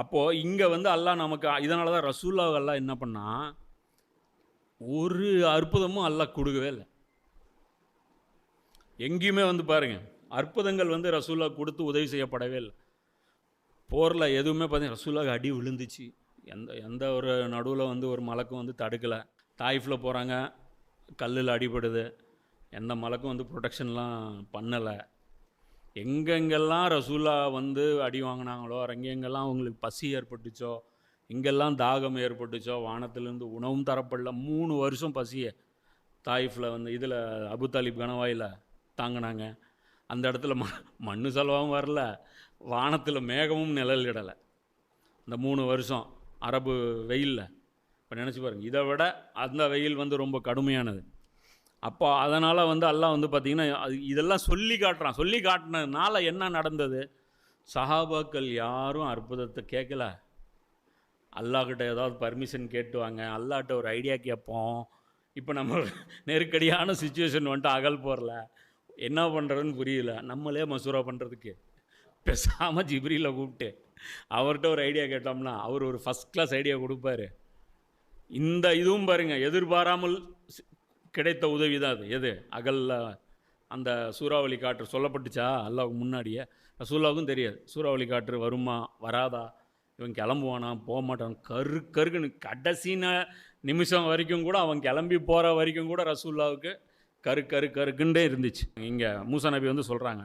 அப்போது இங்கே வந்து அல்லாஹ் நமக்கு இதனால தான் ரசூல்லாவுக்கு அல்லாஹ் என்ன பண்ணால் ஒரு அற்புதமும் அல்லாஹ் கொடுக்கவே இல்லை. எங்கேயுமே வந்து பாருங்கள் அற்புதங்கள் வந்து ரசூல்லா கொடுத்து உதவி செய்யப்படவே இல்லை. போரில் எதுவுமே பார்த்தீங்கன்னா ரசூல்லாவுக்கு அடி விழுந்துச்சு. எந்த எந்த ஒரு நடுவில் வந்து ஒரு மலக்கும் வந்து தடுக்கலை. தாய்ஃபில் போகிறாங்க கல்லில் அடிபடுது. எந்த மலக்கும் வந்து ப்ரொடெக்ஷன்லாம் பண்ணலை. எங்கெங்கெல்லாம் ரசூலா வந்து அடி வாங்கினாங்களோ எங்கெங்கெல்லாம் அவங்களுக்கு பசி ஏற்பட்டுச்சோ எங்கெல்லாம் தாகம் ஏற்பட்டுச்சோ வானத்திலேருந்து உணவும் தரப்படல. மூணு வருஷம் பசியை தாயிஃபில் வந்து இதில் அபு தாலிப் கணவாயில் தாங்கினாங்க. அந்த இடத்துல ம மண்ணு செலவாகவும் வரல வானத்தில் மேகமும் நிழலிடலை. இந்த மூணு வருஷம் அரபு வெயிலில். இப்போ நினச்சி பாருங்கள் இதை விட அந்த வெயில் வந்து ரொம்ப கடுமையானது. அப்போ அதனால் வந்து அல்லாஹ் வந்து பார்த்திங்கன்னா அது இதெல்லாம் சொல்லி காட்டுறான். சொல்லி காட்டினதுனால என்ன நடந்தது? சஹாபாக்கள் யாரும் அற்புதத்தை கேட்கல. அல்லாஹ்கிட்ட ஏதாவது பர்மிஷன் கேட்டுவாங்க அல்லாட்ட ஒரு ஐடியா கேட்போம். இப்போ நம்ம நெருக்கடியான சுச்சுவேஷன் வந்துட்டு அகல் போகிறல என்ன பண்ணுறதுன்னு புரியல. நம்மளே மசூரா பண்ணுறதுக்கு பேசாமல் ஜிப்ரியில் கூப்பிட்டு அவர்கிட்ட ஒரு ஐடியா கேட்டோம்னா அவர் ஒரு ஃபஸ்ட் கிளாஸ் ஐடியா கொடுப்பாரு. இந்த இதுவும் பாருங்கள் எதிர்பாராமல் கிடைத்த உதவி தான் அது. எது? அகல்ல அந்த சூறாவளி காற்று சொல்லப்பட்டுச்சா? அல்லாவுக்கு முன்னாடியே. ரசூல்லாவுக்கும் தெரியாது. சூறாவளி காற்று வருமா வராதா? இவன் கிளம்புவானா போக மாட்டான் கரு கருக்குன்னு கடைசின நிமிஷம் வரைக்கும் கூட அவன் கிளம்பி போகிற வரைக்கும் கூட ரசூல்லாவுக்கு கரு கரு கருக்குண்டே இருந்துச்சு. இங்கே மூசா நபி வந்து சொல்கிறாங்க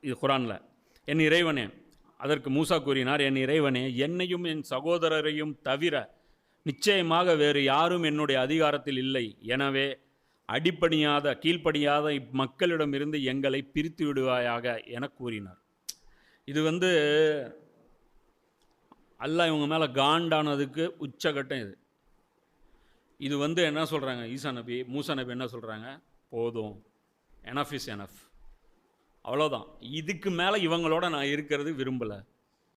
இது குரானில் என் இறைவனே அதற்கு மூசா கூறினார் என் இறைவனே என்னையும் என் சகோதரரையும் தவிர நிச்சயமாக வேறு யாரும் என்னுடைய அதிகாரத்தில் இல்லை. எனவே அடிப்பணியாத கீழ்ப்படியாத இம்மக்களிடமிருந்து எங்களை பிரித்து விடுவாயாக என கூறினார். இது வந்து அல்ல இவங்க மேலே காண்டானதுக்கு உச்சகட்டம் இது. இது வந்து என்ன சொல்கிறாங்க ஈசா நபி மூசா நபி என்ன சொல்கிறாங்க போதும். எனஃப் இஸ் எனஃப் அவ்வளோதான் இதுக்கு மேலே இவங்களோட நான் இருக்கிறது விரும்பலை.